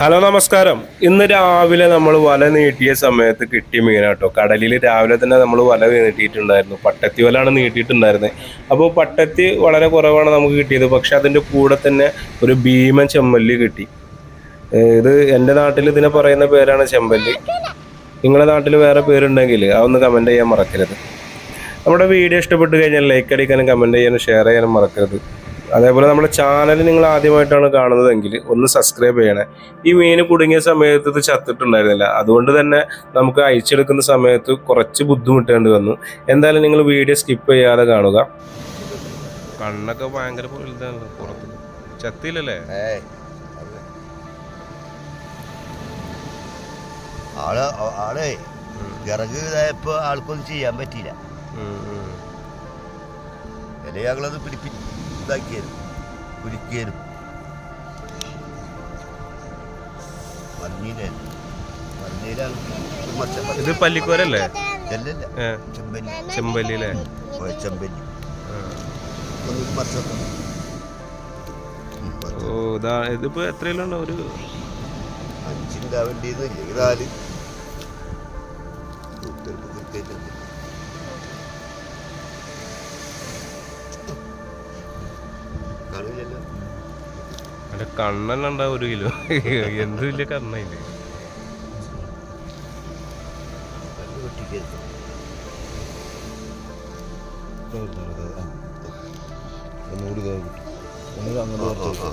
Hello നമസ്കാരം. ഇന്ന് രാവിലെ നമ്മൾ വല നീട്ടിയ സമയത്ത് കിട്ടിയ മീനാട്ടോ കടലിൽ രാവിലെ തന്നെ നമ്മൾ വല നീട്ടിയിട്ടുണ്ടായിരുന്നു. പട്ടത്തി വലാണ് നീട്ടിയിട്ടുണ്ടായിരുന്നത് അപ്പോൾ പട്ടത്തി വളരെ കുറവാണ് നമുക്ക് കിട്ടിയത്. പക്ഷെ അതിന്റെ കൂടെ തന്നെ ഒരു ഭീമൻ ചെമ്മല്ലി കിട്ടി. ഇത് എന്റെ നാട്ടിൽ ഇതിനെ പറയുന്ന പേരാണ് ചെമ്പല്ലി നിങ്ങളുടെ നാട്ടിൽ വേറെ പേരുണ്ടെങ്കിൽ അതൊന്ന് കമന്റ് ചെയ്യാൻ മറക്കരുത്. നമ്മുടെ വീഡിയോ ഇഷ്ടപ്പെട്ട് കഴിഞ്ഞാൽ ലൈക്ക് അടിക്കാനും കമന്റ് ചെയ്യാനും ഷെയർ ചെയ്യാനും മറക്കരുത്. അതേപോലെ നമ്മുടെ ചാനൽ നിങ്ങൾ ആദ്യമായിട്ടാണ് കാണുന്നതെങ്കിൽ ഒന്ന് സബ്സ്ക്രൈബ് ചെയ്യണേ. ഈ മീൻ കുടുങ്ങിയ സമയത്ത് ഇത് ചത്തിട്ടുണ്ടായിരുന്നില്ല. അതുകൊണ്ട് തന്നെ നമുക്ക് അയച്ചെടുക്കുന്ന സമയത്ത് കുറച്ച് ബുദ്ധിമുട്ടേണ്ടി വന്നു. എന്തായാലും നിങ്ങൾ വീഡിയോ സ്കിപ്പ് ചെയ്യാതെ കാണുക. കണ്ണൊക്കെ ഭയങ്കര വലുതാണല്ലോ പുറത്ത്. ചത്തിയില്ലല്ലേ ആൾ ആൾക്കൊന്നും ചെയ്യാൻ പറ്റിയില്ല. അല്ലെങ്കിൽ ഞങ്ങളത് പിടിപ്പി ഇതാക്കിയാലും മഞ്ഞയിലാണ് മച്ചമ്പല്ലി ഇത് പല്ലിക്കോരല്ലേ? ചെമ്പല്ലി. അല്ലേ ചെമ്പല്ലി. ഓ ഇതാ ഇതിപ്പോ എത്രയിലുള്ള ഒരു അഞ്ചിണ്ടാവേണ്ടിയെന്ന് ഇല്ലെങ്കിൽ നാല്. എന്റെ കണ്ണെല്ലാം ഉണ്ടാവും ഒരു കിലോ. എന്ത് വലിയ കണ്ണയില്ലേ? ഒന്നുകൂടി ഒന്നുകൂടി അങ്ങനെ ആ,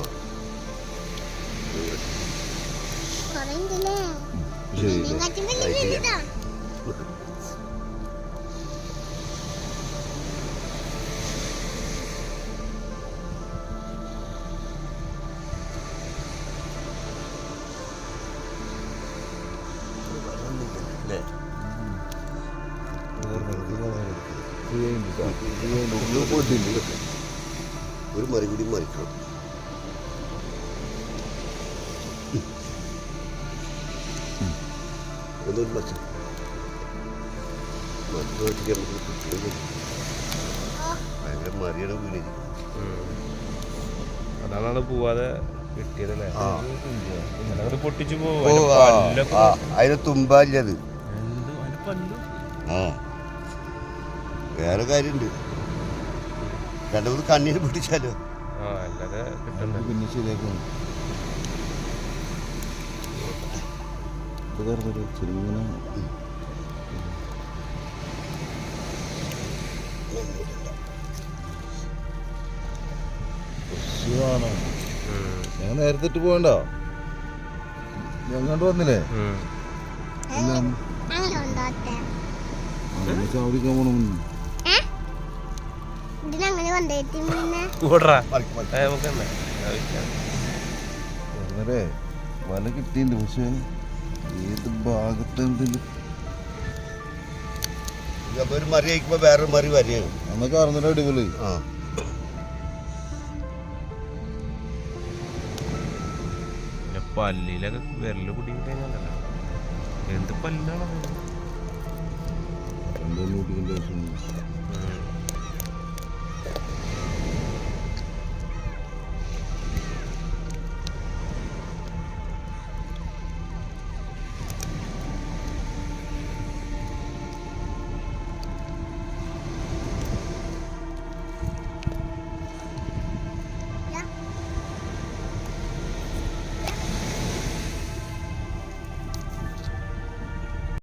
ഒരു മറുപടി മറിക്കണം ഒന്നൊരു മറ്റു നമുക്ക് ഭയങ്കര അതാണ് അത് പോവാതെ കിട്ടിയതല്ലേ? പൊട്ടിച്ചു പോവാ പോകും അതിന് തുമ്പാല്ലത് ആ. വേറെ കാര്യമുണ്ട് രണ്ടു മൂന്ന് കണ്ണിന് പിടിച്ചാലോ? പിന്നെ ശരിയാക്കും. ചെറുങ്ങനെ ശിവാണ്. ഉം. ഞാൻ നേരത്തെ ഇട്ട് പോകണ്ടോ? ഞങ്ങോട്ട് വന്നില്ലേ? ചോദിക്കാൻ എല്ലാം അങ്ങനെ ചാവടിക്കാൻ പോണ വല കിട്ടിയിട്ടുണ്ട് പക്ഷെ ഏത് ഭാഗത്ത് എന്തെങ്കിലും? ഇതപ്പോ ഒരു മറി അയക്കുമ്പോ വേറൊരു മറി വരെയാണ് അന്നൊക്കെ അറിഞ്ഞിട്ട് അടിപൊളി. ആ. പല്ലിലൊക്കെ വിരൽ കുടുങ്ങി കഴിഞ്ഞാലല്ലോ? എന്ത് പല്ലാണ്